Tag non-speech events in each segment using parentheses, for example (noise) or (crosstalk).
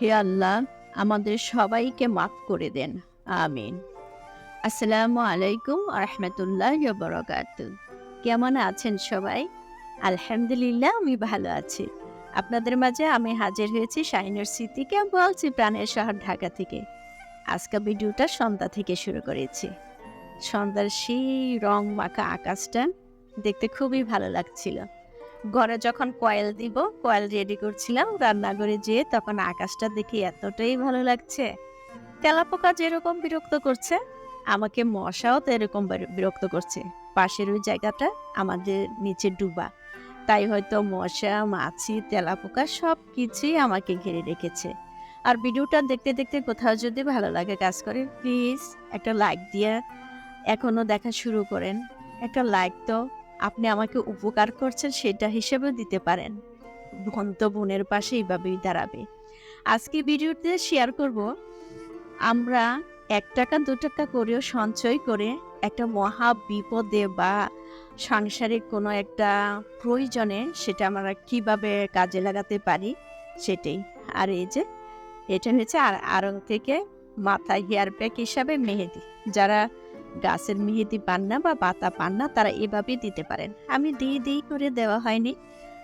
হে আল্লাহ, আমাদের সবাইকে মাফ করে দেন। আমিন। আসসালামু আলাইকুম রহমতুল্লাহ বরকাত। কেমন আছেন সবাই? আলহামদুলিল্লাহ, আমি ভালো আছি। আপনাদের মাঝে আমি হাজির হয়েছি শাহিনের স্মৃতিকে বলছি প্রাণের শহর ঢাকা থেকে। আজকে ভিডিওটা সন্ধ্যা থেকে শুরু করেছি। সন্ধ্যার সেই রং মাখা আকাশটা দেখতে খুবই ভালো লাগছিল। ঘরে যখন কয়েল দিব, কয়েল রেডি করছিলাম রান্নাঘরে যেয়ে তখন আকাশটা দেখে এতটাই ভালো লাগছে। তেলাপোকা যেরকম বিরক্ত করছে, আমাকে মশাও তো এরকম বিরক্ত করছে। পাশের ওই জায়গাটা আমাদের নিচে ডুবা। তাই হয়তো মশা, মাছি, তেলাপোকা সব কিছুই আমাকে ঘিরে রেখেছে। আর ভিডিওটা দেখতে দেখতে কোথাও যদি ভালো লাগে কাজ করে প্লিজ একটা লাইক দিয়ে এখনও দেখা শুরু করেন। একটা লাইক তো আপনি আমাকে উপকার করছেন সেটা হিসেবেও দিতে পারেন। ভন্ত বোনের পাশে এইভাবেই দাঁড়াবে। আজকে ভিডিওতে শেয়ার করব, আমরা এক টাকা, দু টাকা করেও সঞ্চয় করে একটা মহা বিপদে বা সাংসারিক কোনো একটা প্রয়োজনে সেটা আমরা কীভাবে কাজে লাগাতে পারি সেটাই। আর এই যে, এটা হচ্ছে আর আরং থেকে মাথায় হেয়ার প্যাক হিসাবে মেহেদি। যারা গাছের মেহেদি পান্না বা পাতা পান না তারা এভাবেই দিতে পারেন। আমি দিই দিই করে দেওয়া হয়নি।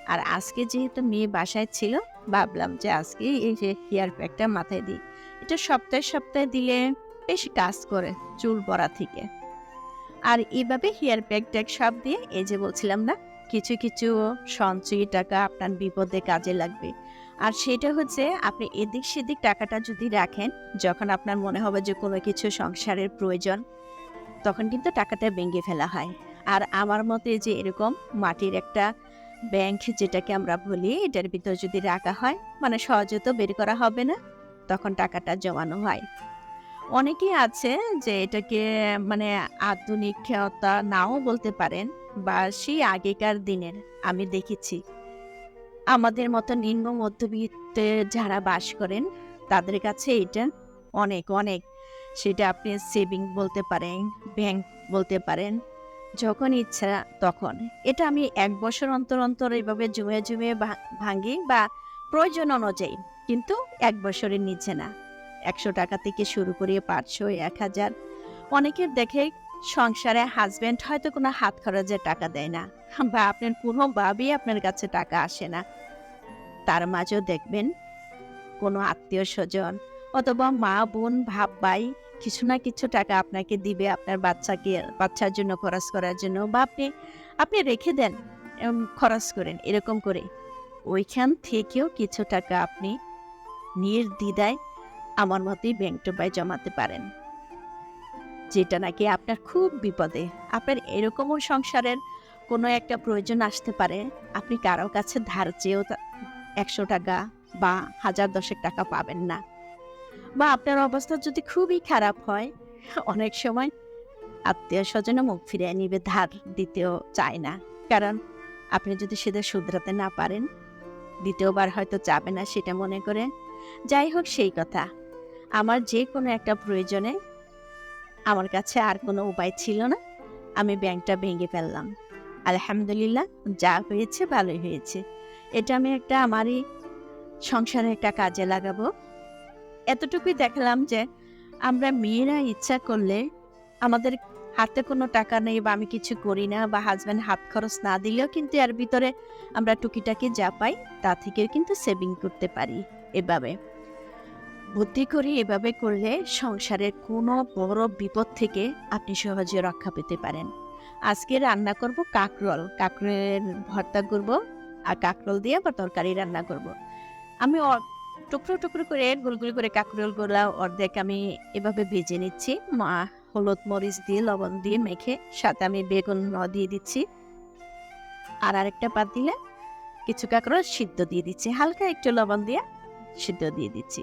আর আজকে যেহেতু মেয়ে বাসায় ছিল, ভাবলাম যে আজকে এই যে হেয়ার প্যাকটা মাথায় দিই। এটা সপ্তাহে সপ্তাহে দিলে বেশ কাজ করে চুল পড়া থেকে। আর এভাবে হেয়ার প্যাক ট্যাক সব দিয়ে এই যে বলছিলাম না, কিছু কিছু সঞ্চয়ী টাকা আপনার বিপদে কাজে লাগবে। আর সেটা হচ্ছে আপনি এদিক সেদিক টাকাটা যদি রাখেন, যখন আপনার মনে হবে যে কোনো কিছু সংসারের প্রয়োজন তখন কিন্তু টাকাটা ভেঙে ফেলা হয়। আর আমার মতে যে এরকম মাটির একটা ব্যাংক যেটাকে আমরা বলি, এটার ভিতর যদি রাখা হয় মানে সহজে তো বের করা হবে না, তখন টাকাটা জমানো হয়। অনেকেই আছে যে এটাকে মানে আধুনিক আধুনিকতা নাও বলতে পারেন বা সেই আগেকার দিনের, আমি দেখেছি। আমাদের মতো নিম্ন মধ্যবিত্তে যারা বাস করেন, তাদের কাছে এটা অনেক অনেক সেটা আপনি সেভিং বলতে পারেন ব্যাংক বলতে পারেন, যখন ইচ্ছা তখন। এটা আমি এক বছর অন্তর অন্তর এইভাবে জমে জমে ভাঙি বা প্রয়োজন অনুযায়ী, কিন্তু এক বছরের নিচে না। একশো টাকা থেকে শুরু করে পাঁচশো, এক হাজার। অনেকের দেখে সংসারে হাজবেন্ড হয়তো কোনো হাত খরচের টাকা দেয় না, বা আপনার কোনোভাবেই আপনার কাছে টাকা আসে না। তার মাঝেও দেখবেন কোনো আত্মীয় স্বজন অথবা মা, বোন ভাব ভাই কিছু না কিছু টাকা আপনাকে দিবে আপনার বাচ্চাকে, বাচ্চার জন্য, খরচ করার জন্য বা আপনি আপনি রেখে দেন খরচ করেন এরকম করে। ওইখান থেকেও কিছু টাকা আপনি নির্দ্বিধায় আমার মতেই ব্যাংক টোপায় জমাতে পারেন। যেটা নাকি আপনার খুব বিপদে। আপনার এরকমও সংসারের কোনো একটা প্রয়োজন আসতে পারে। আপনি কারও কাছে ধার চেয়েও একশো টাকা বা হাজার দশেক টাকা পাবেন না। বা আপনার অবস্থা যদি খুবই খারাপ হয়, অনেক সময় আত্মীয় স্বজনও মুখ ফিরিয়ে নিবে, ধার দিতেও চায় না। কারণ আপনি যদি সেটা শুধরাতে না পারেন, দ্বিতীয়বার হয়তো চাবে না সেটা মনে করে। যাই হোক, সেই কথা। আমার যে কোনো একটা প্রয়োজনে আমার কাছে আর কোনো উপায় ছিল না। আমি ব্যাংকটা ভেঙে ফেললাম। আলহামদুলিল্লাহ, যা হয়েছে ভালোই হয়েছে। এটা আমি একটা আমারই সংসারে একটা কাজে লাগাবো। এতটুকুই দেখালাম যে আমরা মেয়েরা ইচ্ছা করলে আমাদের হাতে কোনো টাকা নেই বা আমি কিছু করি না বা হাজব্যান্ড হাত খরচ না দিলেও কিন্তু এর ভিতরে আমরা টুকিটাকি যা পাই তা থেকেও কিন্তু সেভিং করতে পারি এভাবে। বুদ্ধি করে এভাবে করলে সংসারের কোনো বড় বিপদ থেকে আপনি সহজে রক্ষা পেতে পারেন। আজকে রান্না করব কাকরোল, কাকরোলের ভর্তা করব আর কাকরোল দিয়ে আবার তরকারি রান্না করব। আমি টুকরো টুকরো করে গোল গোল করে কাকরোলগুলা অর্ধেক আমি এভাবে ভেজে নিচ্ছি। মা, হলুদ মরিচ দিয়ে, লবণ দিয়ে মেখে, সাথে আমি বেগুন দিয়ে দিচ্ছি। আর আরেকটা পাত দিলে কিছু কাঁকড়া সিদ্ধ দিয়ে দিচ্ছি। হালকা একটু লবণ দিয়ে সিদ্ধ দিয়ে দিচ্ছি।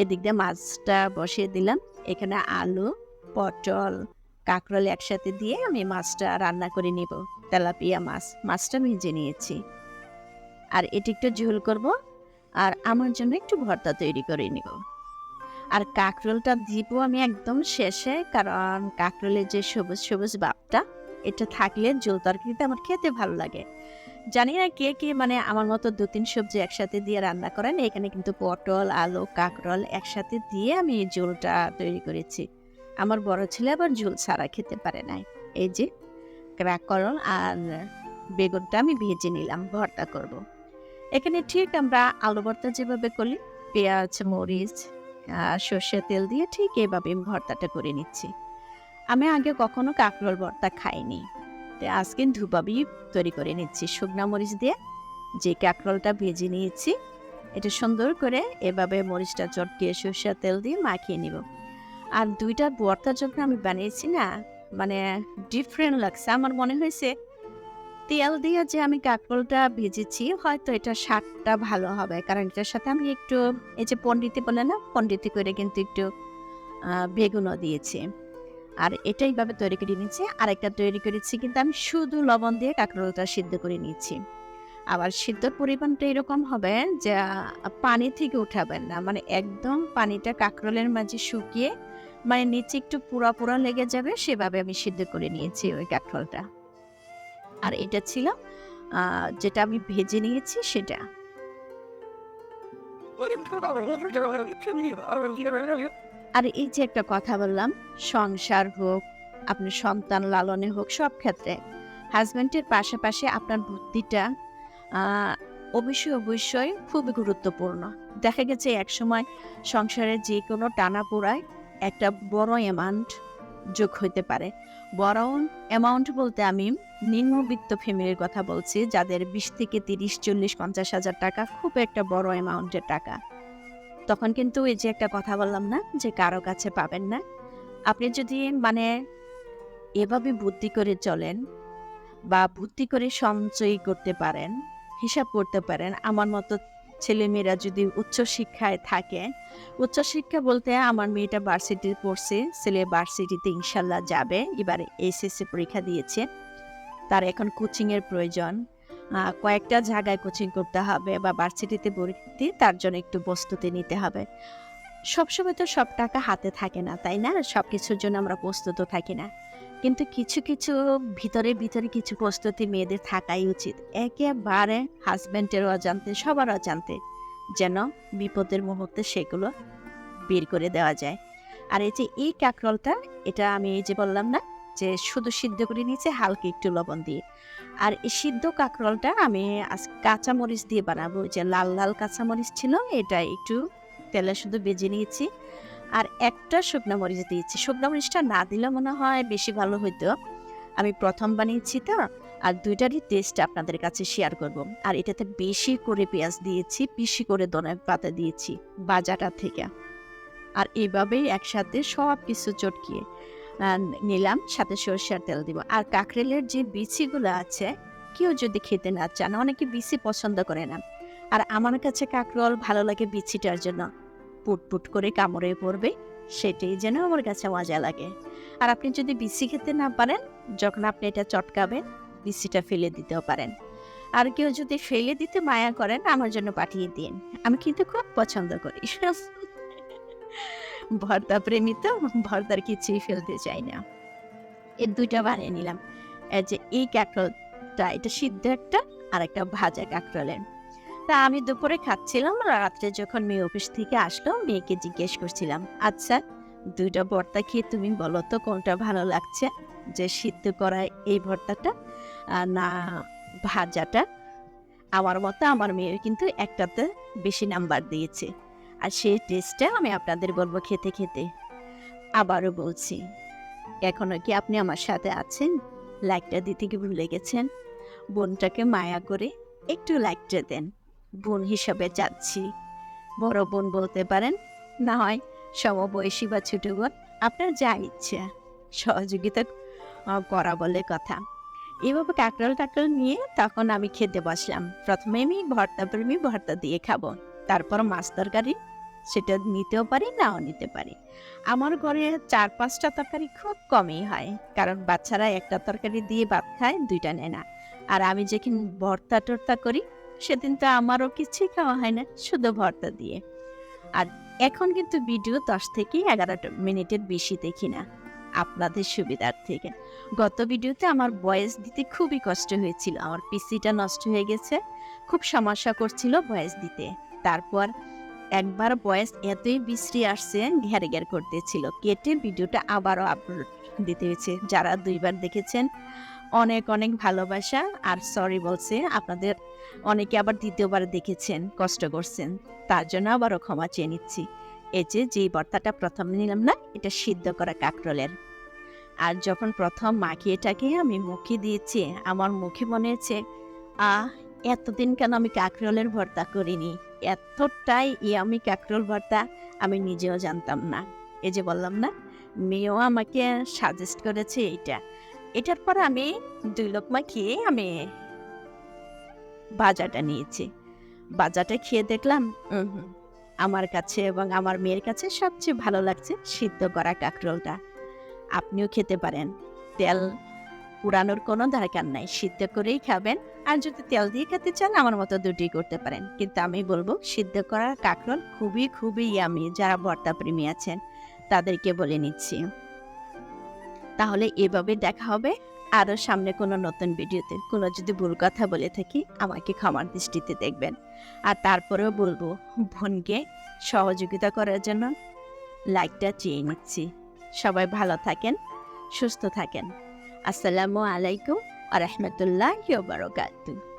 এদিক দিয়ে মাছটা বসিয়ে দিলাম। এখানে আলু, পটল, কাঁকরোল একসাথে দিয়ে আমি মাছটা রান্না করে নিব। তেলাপিয়া মাছ, মাছটা ভেজে নিয়েছি। আর এটি একটু ঝোল করব। আর আমার জন্য একটু ভর্তা তৈরি করে নিব। আর কাঁকরোলটা দিব আমি একদম শেষে, কারণ কাঁকরোলের যে সবুজ সবুজ ভাবটা, এটা থাকলে ঝোল তরকারিতে আমার খেতে ভালো লাগে। জানি না কে কে মানে আমার মতো দু তিন সবজি একসাথে দিয়ে রান্না করেন, এখানে কিন্তু পটল, আলু, কাঁকরোল একসাথে দিয়ে আমি এই ঝোলটা তৈরি করেছি। আমার বড় ছেলে আবার ঝোল ছাড়া খেতে পারে নাই। এই যে, কাঁকরোল আর বেগুনটা আমি ভেজে নিলাম, ভর্তা করব। এখানে ঠিক আমরা আলু ভর্তা যেভাবে করি, পেঁয়াজ, মরিচ আর সর্ষের তেল দিয়ে ঠিক এভাবে ভর্তাটা করে নিচ্ছি। আমি আগে কখনো কাঁকরোল ভর্তা খাইনি। তো আজকে ধুপাবি তৈরি করে নিচ্ছি শুকনা মরিচ দিয়ে। যে কাঁকরোলটা ভেজে নিয়েছি, এটা সুন্দর করে এভাবে মরিচটা চটকিয়ে সর্ষের তেল দিয়ে মাখিয়ে নিব। আর দুইটা ভর্তা যখন আমি বানিয়েছি না মানে ডিফারেন্ট লাগছে। আমার মনে হয়েছে তেল দিয়ে যে আমি কাঁকরোলটা ভেজেছি, হয়তো এটা স্বাদটা ভালো হবে। কারণ এটার সাথে আমি একটু, এই যে পণ্ডিতি বলে না পণ্ডিতি করে কিন্তু একটু বেগুনও দিয়েছি। আর এটাই ভাবে তৈরি করে নিয়েছি। আর একটা তৈরি করেছি কিন্তু আমি শুধু লবণ দিয়ে কাঁকরোলটা সিদ্ধ করে নিয়েছি। আবার সিদ্ধর পরিমাণটা এরকম হবে যে পানি থেকে উঠাবেন না। মানে একদম পানিটা কাঁকরোলের মাঝে শুকিয়ে মানে নিচে একটু পুরা পুরা লেগে যাবে, সেভাবে আমি সিদ্ধ করে নিয়েছি ওই কাঁকরোলটা। আর এটা ছিল যেটা আমি ভেজে নিয়েছি সেটা। আর এই যে একটা কথা বললাম, সংসার হোক, আপনার সন্তান লালনে হোক, সব ক্ষেত্রে হাজব্যান্ডের পাশাপাশি আপনার বুদ্ধিটা অবশ্যই অবশ্যই খুবই গুরুত্বপূর্ণ। দেখা গেছে একসময় সংসারের যে কোনো টানা পোড়ায় একটা বড় অ্যামাউন্ট যোগ হইতে পারে। বড় অ্যামাউন্ট বলতে আমি নিম্নবিত্ত ফ্যামিলির কথা বলছি, যাদের বিশ থেকে তিরিশ, চল্লিশ, পঞ্চাশ হাজার টাকা খুব একটা বড় অ্যামাউন্টের টাকা। তখন কিন্তু এই যে একটা কথা বললাম না, যে কারও কাছে পাবেন না। আপনি যদি মানে এভাবে বুদ্ধি করে চলেন বা বুদ্ধি করে সঞ্চয় করতে পারেন, হিসাব করতে পারেন, আমার মতো ছেলেমেয়েরা যদি উচ্চশিক্ষায় থাকে, উচ্চশিক্ষা বলতে আমার মেয়েটা ভার্সিটি পড়ছে, ছেলে ভার্সিটিতে ইনশাল্লাহ যাবে। এবারে এসএসসি পরীক্ষা দিয়েছে। তার এখন কোচিংয়ের প্রয়োজন। কয়েকটা জায়গায় কোচিং করতে হবে বা ভার্সিটিতে ভর্তি, তার জন্য একটু প্রস্তুতি নিতে হবে। সবসময় তো সব টাকা হাতে থাকে না, তাই না? সব কিছুর জন্য আমরা প্রস্তুত থাকি না। কিন্তু কিছু কিছু ভিতরে ভিতরে কিছু প্রস্তুতি মেয়েদের থাকাই উচিত। একেবারে হাজব্যান্ডের অজান্তে, সবার অজান্তে যেন বিপদের মুহূর্তে সেগুলো বের করে দেওয়া যায়। আর এই যে এই কাঁকরোলটা, এটা আমি এই যে বললাম না, যে শুধু সিদ্ধ করে নিয়েছি হালকা একটু লবণ দিয়ে। আর এই সিদ্ধ কাঁকরোলটা আমি আজ কাঁচামরিচ দিয়ে বানাবো যে লাল লাল কাঁচামরিচ ছিল, এটা একটু তেলে শুধু বেজে নিয়েছি। আর একটা শুকনো মরিচ দিয়েছি। শুকনো মরিচটা না দিলে মনে হয় বেশি ভালো হতো আমি প্রথম বানিয়েছি তো, আর দুইটারই টেস্ট আপনাদের কাছে শেয়ার করব। আর এটাতে বেশি করে পেঁয়াজ দিয়েছি, বেশি করে ধনে পাতা দিয়েছি বাজাটা থেকে। আর এইভাবেই একসাথে সব কিছু চটকিয়ে নিলাম, সাথে সরষের তেল দিব। আর কাঁকরেলের যে বিচিগুলো আছে, কেউ যদি খেতে না চান, অনেকে বিচি পছন্দ করে না। আর আমার কাছে কাঁকরোল ভালো লাগে বিচিটার জন্য। পুটপুট করে কামড়ে পড়বে, সেটাই যেন আমার কাছে মজা লাগে। আর আপনি যদি বিচি খেতে না পারেন, যখন আপনি এটা চটকাবেন বিচিটা ফেলে দিতেও পারেন। আর কেউ যদি ফেলে দিতে মায়া করেন, আমার জন্য পাঠিয়ে দিন। আমি কিন্তু খুব পছন্দ করি। (laughs) ভর্তা প্রেমী তো, ভর্তার কিছুই ফেলতে চাই না। এর দুইটা বানিয়ে নিলাম। যে এই কাঁকরোলটা, এটা সিদ্ধ একটা আর একটা ভাজা কাঁকরোলের। তা আমি দুপুরে খাচ্ছিলাম, রাত্রে যখন মেয়ে অফিস থেকে আসলো, মেয়েকে জিজ্ঞেস করছিলাম আচ্ছা দুইটা ভর্তা খেয়ে তুমি বলো তো কোনটা ভালো লাগছে? যে সিদ্ধ করা এই ভর্তাটা না ভাজাটা? আমার মতো আমার মেয়ের কিন্তু একটাতে বেশি নাম্বার দিয়েছে আর সেই টেস্টটা আমি আপনাদের বলব খেতে খেতে। আবারও বলছি, এখনও কি আপনি আমার সাথে আছেন? লাইকটা দিতে কি ভুলে গেছেন? বোনটাকে মায়া করে একটু লাইকটা দেন। বোন হিসাবে চাচ্ছি বড় বোন বলতে পারেন? না হয় সমবয়সী বা ছোট বোন, আপনার যা ইচ্ছে। সহযোগিতা করা বলে কথা। এভাবে কাকরল টাকরল নিয়ে তখন আমি খেতে বসলাম। প্রথমে আমি ভর্তা প্রেমী ভর্তা দিয়ে খাব। তারপর মাছ তরকারি, সেটা নিতেও পারি, নাও নিতে পারি। আমার ঘরে চার পাঁচটা তরকারি খুব কমই হয়, কারণ বাচ্চারা একটা তরকারি দিয়ে ভাত খায়, দুইটা নেয় না। আর আমি যেদিন ভর্তা টর্তা করি সেদিন তো আমারও কিছুই খাওয়া হয় না, শুধু ভর্তা দিয়ে। আর এখন কিন্তু ভিডিও দশ থেকে এগারোটা মিনিটের বেশি দেখি না, আপনাদের সুবিধার থেকে গত ভিডিওতে আমার ভয়েস দিতে খুবই কষ্ট হয়েছিল, আমার পিসিটা নষ্ট হয়ে গেছে, খুব সমস্যা করছিল ভয়েস দিতে। তারপর একবার ভয়েস এতই বিশ্রী আসছে, ঘেরে ঘের করতেছিল, কেটে ভিডিওটা আবারও আপলোড দিতে হয়েছে। যারা দুইবার দেখেছেন, অনেক অনেক ভালোবাসা, আর সরি বলছে, আপনাদের অনেকে আবার দ্বিতীয়বার দেখেছেন, কষ্ট করছেন। তার জন্য আবারও ক্ষমা চেয়ে নিচ্ছি। এই যে যে ভর্তাটা প্রথম নিলাম না, এটা সিদ্ধ করা কাকরলের। আর যখন প্রথম মাখিয়ে এটাকে আমি মুখে দিয়েছি, আমার মুখে মনে হচ্ছে আহ, এতদিন কেন আমি কাকরলের ভর্তা করিনি? এতটাই আমি কাকরল ভর্তা আমি নিজেও জানতাম না। এই যে বললাম না, মেয়েও আমাকে সাজেস্ট করেছে এইটা। এটার পর আমি দুই লোকমা খেয়ে আমি বাজাটা নিয়েছি। বাজাটা খেয়ে দেখলাম আমার কাছে এবং আমার মেয়ের কাছে সবচেয়ে ভালো লাগছে সিদ্ধ করা কাঁকরোলটা। আপনিও খেতে পারেন। তেল পুরানোর কোনো দরকার নাই, সিদ্ধ করেই খাবেন। আর যদি তেল দিয়ে খেতে চান, আমার মতো দুটি করতে পারেন। কিন্তু আমি বলব, সিদ্ধ করা কাঁকরোল খুবই খুবই ইয়ামি যারা ভর্তা প্রেমী আছেন, তাদেরকে বলে নিচ্ছি। তাহলে এভাবে দেখা হবে। আরও সামনে কোনো নতুন ভিডিওতে কোনো যদি ভুল কথা বলে থাকি, আমাকে ক্ষমার দৃষ্টিতে দেখবেন। আর তারপরেও বলব, বোনকে সহযোগিতা করার জন্য লাইকটা চেয়ে নিচ্ছি। সবাই ভালো থাকেন, সুস্থ থাকেন। আসসালামু আলাইকুম আ রহমতুল্লাহ বারকাতুহ।